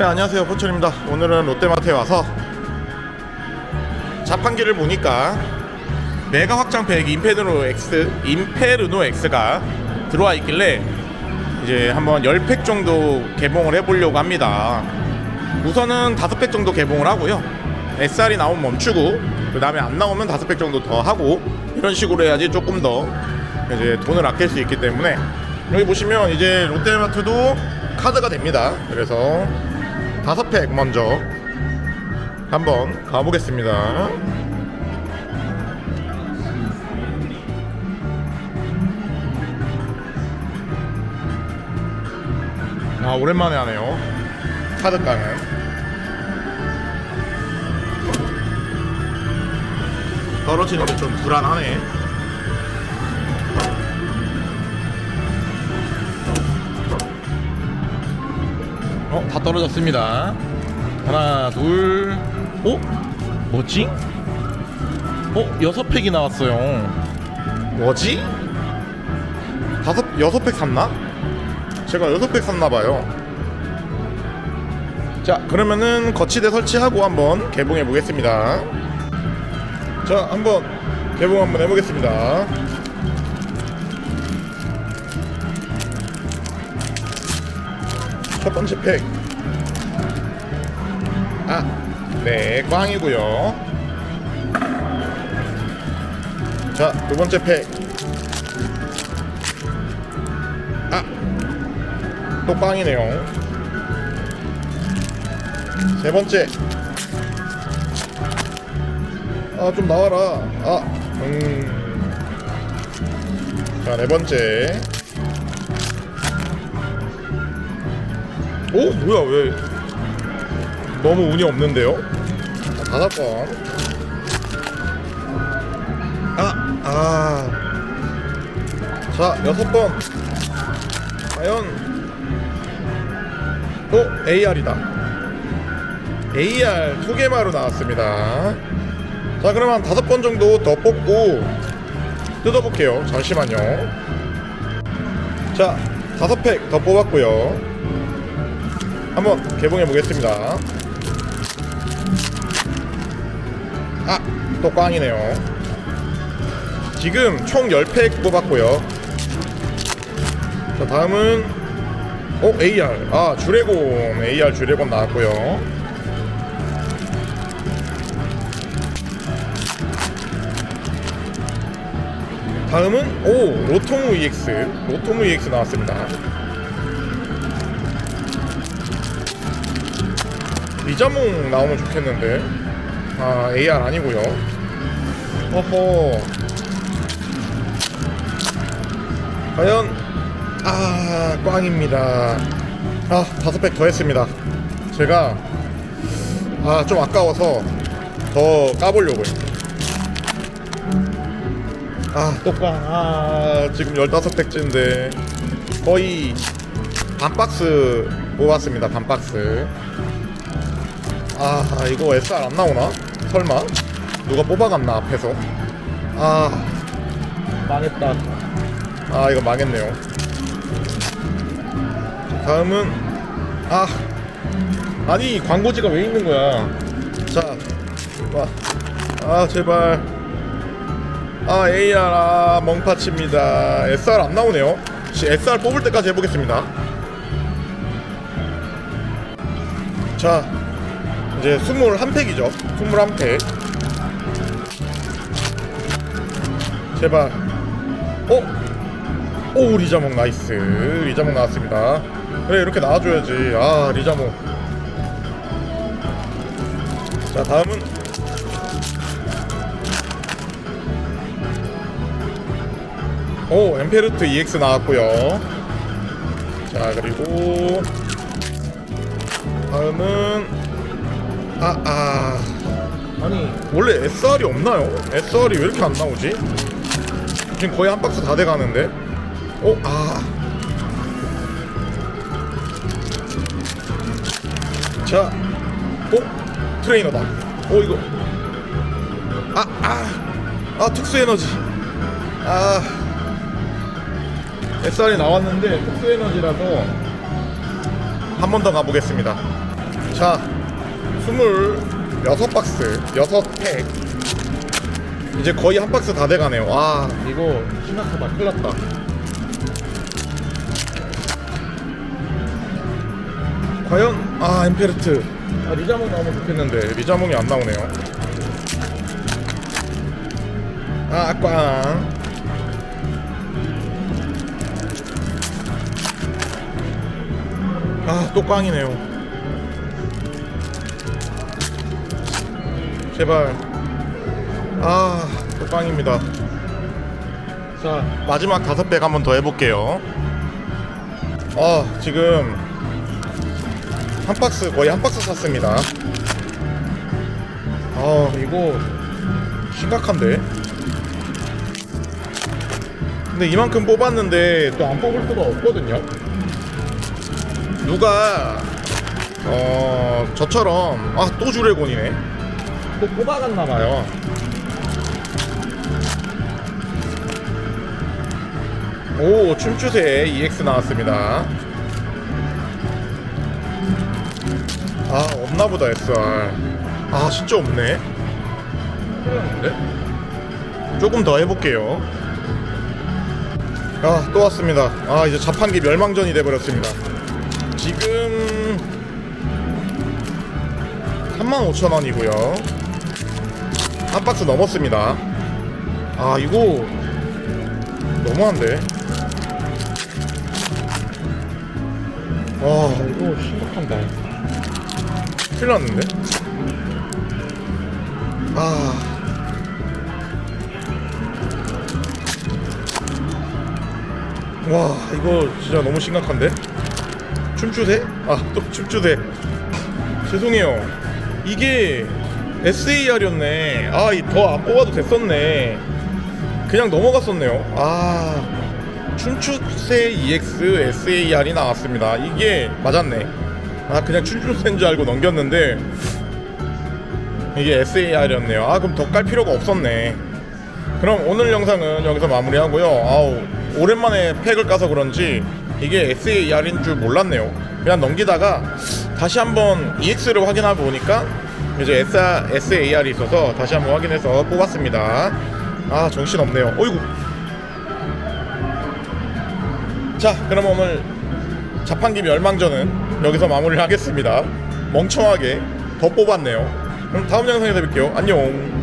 네, 안녕하세요. 포천입니다. 오늘은 롯데마트에 와서 자판기를 보니까 메가 확장팩 임페르노 X, 임페르노 X가 들어와 있길래 이제 한번 10팩 정도 개봉을 해보려고 합니다. 우선은 5팩 정도 개봉을 하고요. SR이 나오면 멈추고 그 다음에 안 나오면 5팩 정도 더 하고 이런 식으로 해야지 조금 더 이제 돈을 아낄 수 있기 때문에 여기 보시면 이제 롯데마트도 카드가 됩니다. 그래서 다섯 팩 먼저 한번 가보겠습니다. 아 오랜만에 하네요. 카드깡은 떨어지는 게 좀 불안하네. 어, 다 떨어졌습니다. 하나, 둘, 어? 뭐지? 어, 여섯 팩이 나왔어요. 뭐지? 다섯, 여섯 팩 샀나? 제가 여섯 팩 샀나 봐요. 자, 그러면은 거치대 설치하고 한번 개봉해 보겠습니다. 자, 한번 개봉 한번 해보겠습니다. 첫 번째 팩. 아, 네, 꽝이고요. 자, 두 번째 팩. 아, 또 꽝이네요. 세 번째. 아, 좀 나와라. 아, 음. 자, 네 번째. 오 뭐야 왜 너무 운이 없는데요? 자, 다섯 번. 아, 아. 자, 여섯 번. 과연. 오, AR이다. AR 두 개마로 나왔습니다. 자, 한 다섯 번 정도 더 뽑고 뜯어볼게요. 잠시만요. 자, 다섯 팩 더 뽑았고요. 한번 개봉해 보겠습니다. 아, 또 꽝이네요. 지금 총 10팩 뽑았고요. 자, 다음은 어, AR. 아, 주레곤. AR 주레곤 나왔고요. 다음은 오, 로토무 EX. 로토무 EX 나왔습니다. 리자몽 나오면 좋겠는데. 아 AR 아니고요. 어허. 과연 아 꽝입니다. 아 다섯 팩 더 했습니다. 제가 아 좀 아까워서 더 까보려고요. 아또꽝아 지금 15팩째인데 거의 반 박스 뽑았습니다 반 박스 아 이거 SR 안 나오나? 설마? 누가 뽑아갔나 앞에서? 아. 망했다. 아 이거 망했네요. 다음은 아. 아니 광고지가 왜 있는 거야? 자와아 제발. 아 AR 아 멍파치입니다. SR 안 나오네요. SR 뽑을 때까지 해보겠습니다. 자 이제 21팩이죠. 21팩. 제발. 어? 오 리자몽 나이스. 리자몽 나왔습니다. 그래 이렇게 나와줘야지. 아 리자몽. 자 다음은 오 엠페르트 EX 나왔고요. 자 그리고 다음은 아, 아. 아니, 원래 SR이 없나요? SR이 왜 이렇게 안 나오지? 지금 거의 한 박스 다 돼가는데? 어, 아. 자, 어? 트레이너다. 어, 이거. 아, 아. 아, 특수 에너지. 아. SR이 나왔는데, 특수 에너지라서 한 번 더 가보겠습니다. 자, 26박스, 6팩. 이제 거의 한 박스 다 돼가네요. 와, 이거 심각하다. 큰일 났다. 과연, 아, 엠페르트. 아, 리자몽 나오면 좋겠는데, 리자몽이 안 나오네요. 아, 꽝. 아, 또 꽝이네요. 제발. 아, 또 꽝입니다. 자, 마지막 다섯 백 한번 더 해볼게요. 아, 지금 한 박스 거의 한 박스 샀습니다. 아, 이거 심각한데. 근데 이만큼 뽑았는데 또 안 뽑을 수가 없거든요. 누가 어 저처럼 아 또 주레곤이네 또 뽑아갔나 봐요. 오 춤추세 EX 나왔습니다. 아 없나보다 SR 아 진짜 없네. 났는데? 조금 더 해볼게요. 아 또 왔습니다. 아 이제 자판기 멸망전이 돼버렸습니다. 지금 35,000원이고요 한 박스 넘었습니다. 아 이거 너무한데? 와 이거 심각한데? 큰일 났는데? 아. 와 이거 진짜 너무 심각한데? 춤추세? 아 또 춤추세. 죄송해요. 이게 SAR이었네. 아 더 안 뽑아도 됐었네. 그냥 넘어갔었네요. 아 춤추세 EX SAR이 나왔습니다. 이게 맞았네. 아 그냥 춤추세인 줄 알고 넘겼는데 이게 SAR이었네요. 아 그럼 더 깔 필요가 없었네. 그럼 오늘 영상은 여기서 마무리하고요. 아우 오랜만에 팩을 까서 그런지 이게 SAR인 줄 몰랐네요. 그냥 넘기다가 다시 한번 EX를 확인해 보니까 이제 SAR이 있어서 다시 한번 확인해서 뽑았습니다. 아 정신없네요. 어이구. 자 그럼 오늘 자판기 멸망전은 여기서 마무리를 하겠습니다. 멍청하게 더 뽑았네요. 그럼 다음 영상에서 뵐게요. 안녕